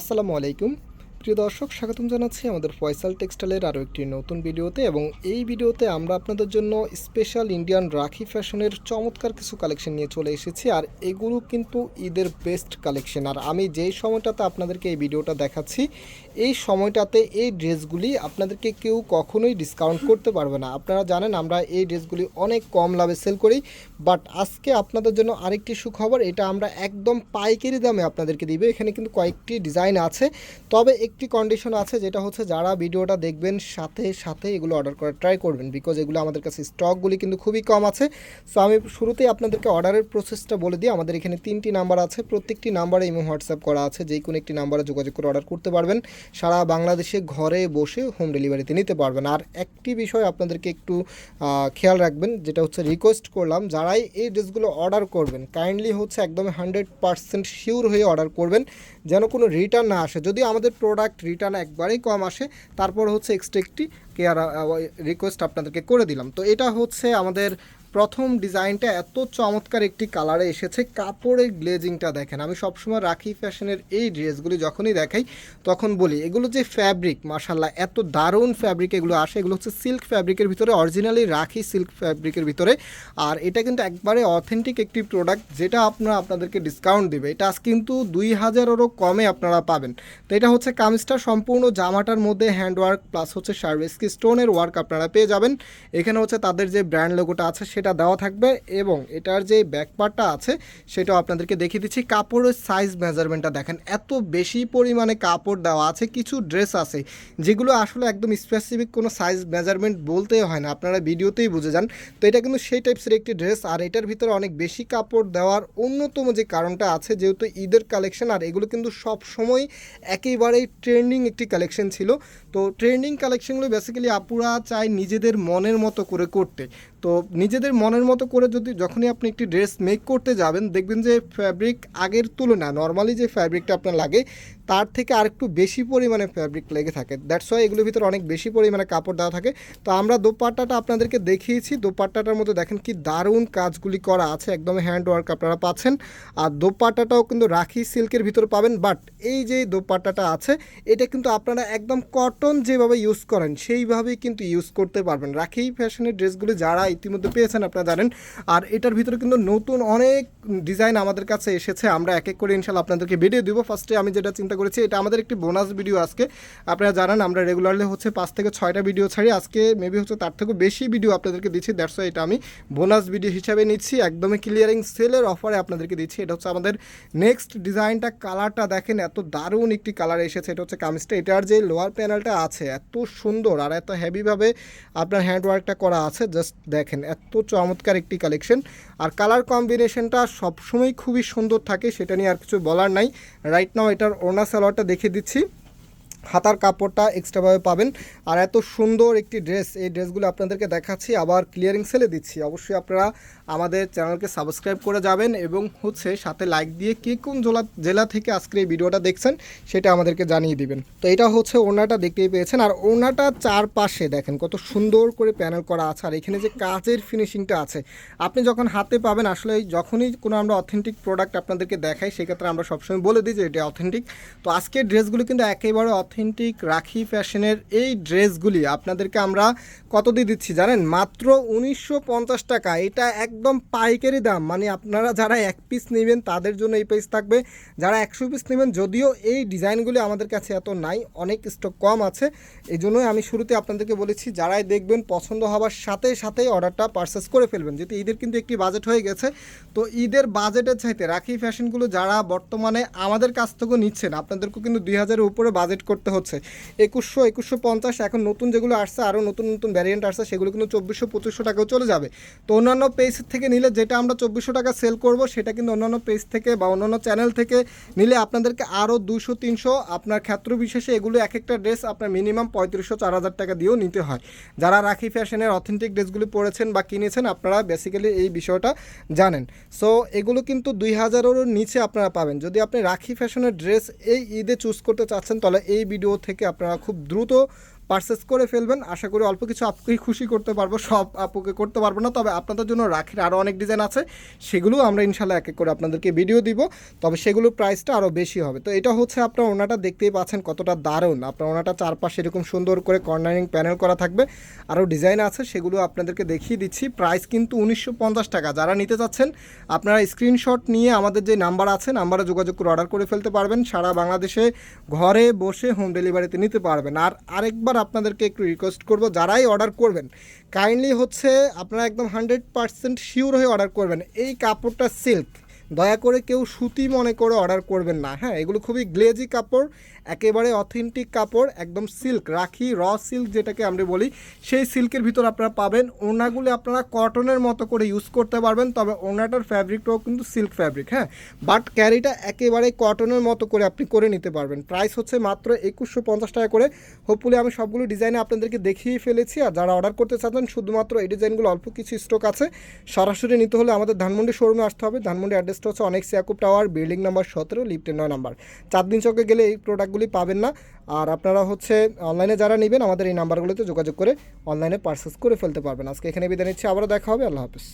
আসসালামু আলাইকুম। প্রিয় দর্শক, স্বাগতম জানাচ্ছি আমাদের ফয়সাল টেক্সটাইলের আরও একটি নতুন ভিডিওতে এবং এই ভিডিওতে আমরা আপনাদের জন্য স্পেশাল ইন্ডিয়ান রাখি ফ্যাশনের চমৎকার কিছু কালেকশন নিয়ে চলে এসেছি আর এগুলো কিন্তু ঈদের বেস্ট কালেকশন। আর আমি যেই সময়টাতে আপনাদেরকে এই ভিডিওটা দেখাচ্ছি, এই সময়টাতে এই ড্রেসগুলি আপনাদেরকে কেউ কখনোই ডিসকাউন্ট করতে পারবে না। আপনারা জানেন আমরা এই ড্রেসগুলি অনেক কম লাভে সেল করি বাট আজকে আপনাদের জন্য আরেকটি সুখবর, এটা আমরা একদম পাইকারি দামে আপনাদেরকে দিবে। এখানে কিন্তু কয়েকটি ডিজাইন আছে। তবে একটি কন্ডিশন আছে, যেটা হচ্ছে যারা ভিডিওটা দেখবেন সাথে সাথে এগুলো অর্ডার করার ট্রাই করবেন বিকজ এগুলো আমাদের কাছে স্টকগুলি কিন্তু খুবই কম আছে। সো আমি শুরুতেই আপনাদেরকে অর্ডারের প্রসেসটা বলে দিই, আমাদের এখানে তিনটি নাম্বার আছে। প্রত্যেকটি নাম্বারে ইমো হোয়াটসঅ্যাপ করা আছে, যে কোনো একটি নাম্বারে যোগাযোগ করে অর্ডার করতে পারবেন। সারা বাংলাদেশে ঘরে বসে হোম ডেলিভারিতে নিতে পারবেন। আর একটি বিষয় আপনাদেরকে একটু খেয়াল রাখবেন, যেটা হচ্ছে রিকোয়েস্ট করলাম, যারাই এই ড্রেসগুলো অর্ডার করবেন কাইন্ডলি হচ্ছে একদম হান্ড্রেড পার্সেন্ট শিওর হয়ে অর্ডার করবেন, যেন কোনো রিটার্ন না আসে। যদি আমাদের প্রোডাক্ট রিটার্ন একবারেই কম আসে। তারপর হচ্ছে এক্সট্রা একটি কেয়ার রিকোয়েস্ট আপনাদেরকে করে দিলাম। তো এটা হচ্ছে আমাদের প্রথম ডিজাইনটা এত চমৎকার একটি কালারে এসেছে, কাপড়ের গ্লেজিংটা দেখেন। আমি সবসময় রাখি ফ্যাশনের এই ড্রেসগুলি যখনই দেখাই, তখন বলি, এগুলো যে ফ্যাব্রিক মার্শাল্লাহ এত দারুণ ফ্যাব্রিক এগুলো আসে, এগুলো হচ্ছে সিল্ক ফ্যাব্রিকের ভিতরে অরিজিনালি রাখি সিল্ক ফ্যাব্রিকের ভিতরে। আর এটা কিন্তু একবারে অথেন্টিক একটি প্রোডাক্ট যেটা আপনারা আপনাদেরকে ডিসকাউন্ট দেবে। এটা আজ কিন্তু দুই হাজারেরও কমে আপনারা পাবেন। তো এটা হচ্ছে কামিজটা, সম্পূর্ণ জামাটার মধ্যে হ্যান্ড ওয়ার্ক প্লাস হচ্ছে সার্ভিস কি স্টোনের ওয়ার্ক আপনারা পেয়ে যাবেন। এখানে হচ্ছে তাদের যে ব্র্যান্ড লোগোটা আছে, সেটা দেওয়া থাকবে এবং এটার যে ব্যাকপার্টটা আছে, সেটাও আপনাদেরকে দেখিয়ে দিচ্ছি। কাপড়ের সাইজ মেজারমেন্টটা দেখেন, এত বেশি পরিমাণে কাপড় দেওয়া আছে, কিছু ড্রেস আছে, যেগুলো আসলে একদম স্পেসিফিক কোনো সাইজ মেজারমেন্ট বলতেই হয় না। আপনারা ভিডিওতেই বুঝে যান। তো এটা কিন্তু সেই টাইপসের একটি ড্রেস আর এটার ভিতরে অনেক বেশি কাপড় দেওয়ার অন্যতম যে কারণটা আছে, যেহেতু ঈদের কালেকশন আর এগুলো কিন্তু সব সময় একেবারেই ট্রেন্ডিং একটি কালেকশন ছিল। তো ট্রেন্ডিং কালেকশনগুলো বেসিক্যালি আপুরা চায় নিজেদের মনের মতো করে করতে। তো নিজেদের মনের মতো করে যদি যখনই আপনি একটি ড্রেস মেক করতে যাবেন, দেখবেন যে ফ্যাব্রিক আগের তুলনায় নর্মালি যে ফ্যাব্রিকটা আপনার লাগে তার থেকে আরেকটু বেশি পরিমাণে ফ্যাব্রিক লেগে থাকে। দ্যাটস ওয়াই এগুলোর ভিতরে অনেক বেশি পরিমাণে কাপড় দেওয়া থাকে। তো আমরা দোপাট্টাটা আপনাদেরকে দেখিয়েছি। দোপাট্টাটার মধ্যে দেখেন কি দারুণ কাজগুলি করা আছে। একদম হ্যান্ড ওয়ার্ক আপনারা পাচ্ছেন। আর দোপাট্টাটাও কিন্তু রাখি সিল্কের ভিতরে পাবেন। বাট এই যে দোপাট্টাটা আছে, এটা কিন্তু আপনারা একদম কটন যেভাবে ইউজ করেন, সেইভাবেই কিন্তু ইউজ করতে পারবেন। রাখি ফ্যাশনের ড্রেসগুলি যারা ইতিমধ্যে পেয়েছেন আপনারা জানেন। আর এটার ভিতরে কিন্তু নতুন অনেক ডিজাইন আমাদের কাছে এসেছে। আমরা এক এক করে ইনশাল্লাহ আপনাদেরকে ভিডিও দিব। ফার্স্টে আমি যেটা চিন্তা করেছি। এটা আমাদের একটি বোনাস ভিডিও আজকে। আপনারা জানান, আমরা রেগুলারলি হচ্ছে পাঁচ থেকে ছয়টা ভিডিও ছাড়ি। আজকে মেবি হচ্ছে তার থেকেও বেশি ভিডিও আপনাদেরকে দিচ্ছি। দ্যাটস এটা আমি বোনাস ভিডিও হিসাবে নিচ্ছি। একদমই ক্লিয়ারিং সেলের অফারে আপনাদেরকে দিচ্ছি। এটা হচ্ছে আমাদের নেক্সট ডিজাইনটা কালারটা দেখেন, এত দারুণ একটি কালার এসেছে। এটা হচ্ছে কামিজটা। এটার যে লোয়ার প্যানেলটা আছে, এত সুন্দর আর এত হ্যাভিভাবে আপনার হ্যান্ড ওয়ার্কটা করা আছে। জাস্ট দেখেন, এত চমৎকার একটি কালেকশন আর কালার কম্বিনেশনটা সবসময় খুবই সুন্দর থাকে, সেটা নিয়ে আর কিছু বলার নাই। রাইট নাও এটার ওনা সালোয়ারটা দেখে দিচ্ছি। হাতার কাপড়টা এক্সট্রাভাবে পাবেন। আর এত সুন্দর একটি ড্রেস এই ড্রেসগুলো আপনাদেরকে দেখাচ্ছি, আবার ক্লিয়ারিং সেলে দিচ্ছি। অবশ্যই আপনারা আমাদের চ্যানেলকে সাবস্ক্রাইব করে যাবেন এবং হচ্ছে সাথে লাইক দিয়ে কে কোন জেলা জেলা থেকে আজকের এই ভিডিওটা দেখছেন সেটা আমাদেরকে জানিয়ে দিবেন। তো এটা হচ্ছে ওনাটা দেখতেই পেয়েছেন। আর ওনাটা চারপাশে দেখেন কত সুন্দর করে প্যানেল করা আছে। আর এখানে যে কাজের ফিনিশিংটা আছে, আপনি যখন হাতে পাবেন, আসলে যখনই কোনো আমরা অথেন্টিক প্রোডাক্ট আপনাদেরকে দেখাই, সেক্ষেত্রে আমরা সবসময় বলে দিই যে এটা অথেন্টিক তো আজকের ড্রেসগুলো কিন্তু একেবারে অথেন্টিক রাখি ফ্যাশনের এই ড্রেসগুলি আপনাদেরকে আমরা কত দিয়ে দিচ্ছি জানেন? মাত্র উনিশশো পঞ্চাশ টাকা। এটা একদম পাইকারি দাম। মানে আপনারা যারা এক পিস নেবেন, তাদের জন্য এই পিস থাকবে। যারা একশো পিস নেবেন, যদিও এই ডিজাইনগুলি আমাদের কাছে এত নাই, অনেক স্টক কম আছে। এই জন্যই আমি শুরুতে আপনাদেরকে বলেছি, যারাই দেখবেন পছন্দ হওয়ার সাথে সাথেই অর্ডারটা পারচেস করে ফেলবেন। যেহেতু ঈদের কিন্তু একটি বাজেট হয়ে গেছে, তো ঈদের বাজেটের চাইতে রাখি ফ্যাশনগুলো যারা বর্তমানে আমাদের কাছ থেকেও নিচ্ছেন, আপনাদেরকেও কিন্তু দুই হাজারের উপরে বাজেট করতে হচ্ছে। একুশশো একুশশো পঞ্চাশ, এখন নতুন যেগুলো আসছে, আরও নতুন নতুন ভ্যারিয়েন্ট আসছে, সেগুলো কিন্তু চব্বিশশো, পঁচিশশো টাকাও চলে যাবে। তো অন্যান্য পেজ থেকে নিলে যেটা আমরা চব্বিশশো টাকা সেল করব, সেটা কিন্তু অন্যান্য পেজ থেকে বা অন্যান্য চ্যানেল থেকে নিলে আপনাদেরকে আরও দুশো তিনশো আপনার ক্ষেত্র বিশেষে এগুলো এক একটা ড্রেস আপনার মিনিমাম পঁয়ত্রিশশো চার হাজার টাকা দিয়েও নিতে হয়। যারা রাখি ফ্যাশনের অথেন্টিক ড্রেসগুলি পরেছেন বা কিনেছেন, আপনারা বেসিক্যালি এই বিষয়টা জানেন। সো এগুলো কিন্তু দুই হাজারেরও নিচে আপনারা পাবেন। যদি আপনি রাখি ফ্যাশনের ড্রেস এই ঈদে চুজ করতে চাচ্ছেন, তাহলে এই ভিডিও থেকে আপনারা খুব দ্রুত পারচেস করে ফেলবেন। আশা করি অল্প কিছু আপুকেই খুশি করতে পারব, সব আপুকে করতে পারব না। তবে আপনাদের জন্য রাখির আরও অনেক ডিজাইন আছে। সেগুলো আমরা ইনশাল্লাহ এক এক করে আপনাদেরকে ভিডিও দিব। তবে সেগুলোর প্রাইসটা আরও বেশি হবে। তো এটা হচ্ছে আপনার ওনাটা দেখতেই পাচ্ছেন কতটা দারুণ। আপনার ওনাটা চারপাশে এরকম সুন্দর করে কর্নারিং প্যানেল করা থাকবে। আরও ডিজাইন আছে, সেগুলো আপনাদেরকে দেখিয়ে দিচ্ছি। প্রাইস কিন্তু উনিশশো পঞ্চাশ টাকা। যারা নিতে চাচ্ছেন, আপনারা স্ক্রিনশট নিয়ে আমাদের যে নাম্বার আছে নাম্বারে যোগাযোগ করে অর্ডার করে ফেলতে পারবেন। সারা বাংলাদেশে ঘরে বসে হোম ডেলিভারিতে নিতে পারবেন। আর আরেকবার আপনাদেরকে একটু রিকোয়েস্ট করব, যারাই অর্ডার করবেন কাইন্ডলি হচ্ছে আপনারা একদম হান্ড্রেড পার্সেন্ট শিওর হয়ে অর্ডার করবেন। এই কাপড়টা সিল্ক দয়া করে কেউ সুতি মনে করে অর্ডার করবেন না হ্যাঁ? এগুলো খুবই গ্লেজি কাপড় একেবারে অথেন্টিক কাপড়, একদম সিল্ক রাখি র সিল্ক যেটাকে আমরা বলি, সেই সিল্কের ভিতর আপনারা পাবেন। ওনাগুলি আপনারা কটনের মতো করে ইউজ করতে পারবেন, তবে ওনাটার ফ্যাব্রিকটাও কিন্তু সিল্ক ফ্যাব্রিক হ্যাঁ? বাট ক্যারিটা একেবারে কটনের মতো করে আপনি করে নিতে পারবেন। প্রাইস হচ্ছে মাত্র একুশশো পঞ্চাশ টাকা করে। হোপফুলি আমি সবগুলো ডিজাইনে আপনাদেরকে দেখিয়ে ফেলেছি, আর যারা অর্ডার করতে চাচ্ছেন, শুধুমাত্র এই ডিজাইনগুলো অল্প কিছু স্টক আছে। সরাসরি নিতে হলে আমাদের ধানমন্ডি শোরুমে আসতে হবে। ধানমন্ডি অ্যাড্রেসটা হচ্ছে অনেক সিয়াকুব টাওয়ার বিল্ডিং নাম্বার সতেরো লিফটের নয় নাম্বার চার দিন চকে গেলে এই প্রোডাক্টগুলি পাবেন না। আর আপনারা হচ্ছে অনলাইনে যারা নেবেন, আমাদের এই নাম্বারগুলোতে যোগাযোগ করে অনলাইনে পার্সেস করে ফেলতে পারবেন। আজকে এখানে বিদায় নিচ্ছি, আবারও দেখা হবে, আল্লাহ হাফিজ।